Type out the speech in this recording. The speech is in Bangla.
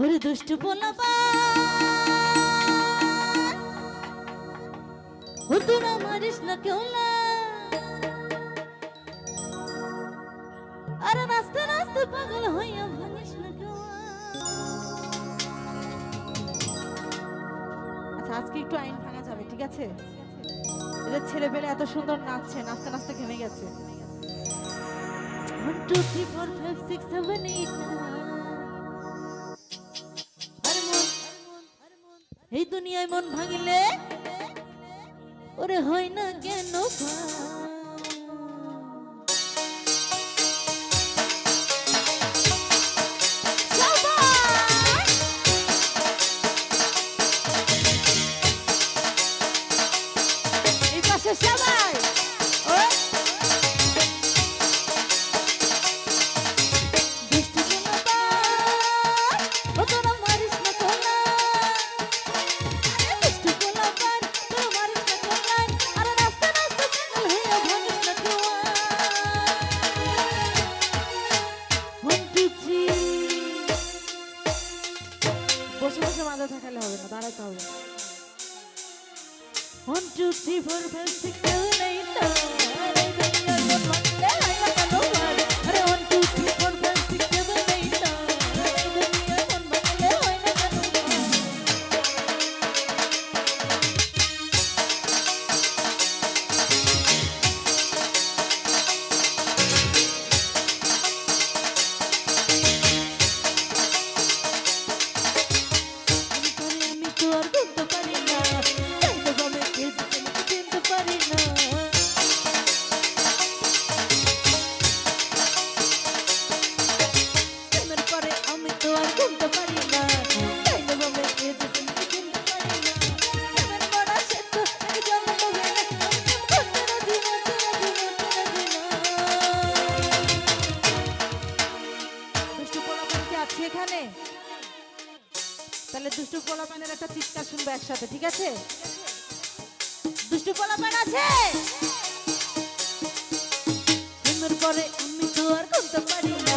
ওরে দুষ্টু পোলাপা ও তোরা মারিস না কেউ না। আরে পাগল হইয়া ভাঙিস না কেউ আচ্ছা আজকে একটু আইন ভাঙা যাবে ঠিক আছে? এদের ছেলে পেলে এত সুন্দর নাচছে নাচতে নাচতে ঘেমে গেছে। One two three four five six seven eight এই দুনিয়ায় মন ভাঙিলে ওরে হয় না কেন ভাঙ? বসে মাথা থাকালে হবে না দাঁড়াতে হবে One, two, three, four, five, six, seven, eight, nine. ten, eleven, মন আছি এখানে। তাহলে দুষ্টু পোলাপানের একটা চিৎকার শুনব একসাথে, ঠিক আছে? দুষ্টু পোলাপান আছে? পরে আমি তো আর করতে পারি না।